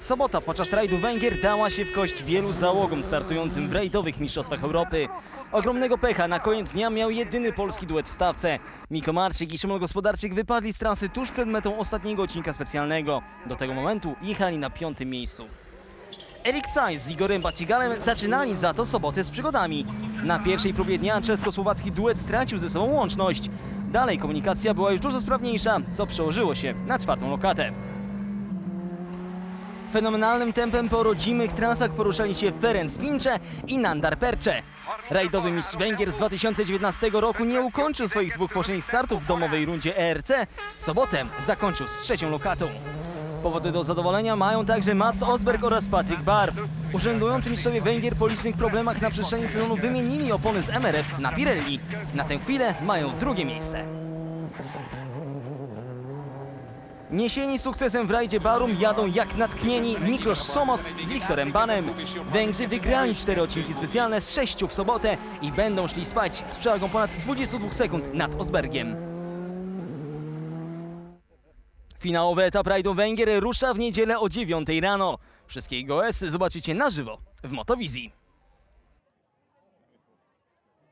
Sobota podczas rajdu Węgier dała się w kość wielu załogom startującym w rajdowych Mistrzostwach Europy. Ogromnego pecha na koniec dnia miał jedyny polski duet w stawce. Miko Marczyk i Szymon Gospodarczyk wypadli z trasy tuż przed metą ostatniego odcinka specjalnego. Do tego momentu jechali na piątym miejscu. Erik Zeiss z Igorem Bacigalem zaczynali za to sobotę z przygodami. Na pierwszej próbie dnia czesko-słowacki duet stracił ze sobą łączność. Dalej komunikacja była już dużo sprawniejsza, co przełożyło się na czwartą lokatę. Fenomenalnym tempem po rodzimych trasach poruszali się Ferenc Vincze i Nandar Percze. Rajdowy mistrz Węgier z 2019 roku nie ukończył swoich dwóch poprzednich startów w domowej rundzie ERC. Sobotę zakończył z trzecią lokatą. Powody do zadowolenia mają także Mats Osberg oraz Patryk Barw. Urzędujący mistrzowie Węgier po licznych problemach na przestrzeni sezonu wymienili opony z MRF na Pirelli. Na tę chwilę mają drugie miejsce. Niesieni sukcesem w rajdzie Barum jadą jak natknieni Miklosz Somos z Wiktorem Banem. Węgrzy wygrali cztery odcinki specjalne z sześciu w sobotę i będą szli spać z przewagą ponad 22 sekund nad Osbergiem. Finałowy etap rajdu Węgier rusza w niedzielę o 9 rano. Wszystkie GOS zobaczycie na żywo w Motowizji.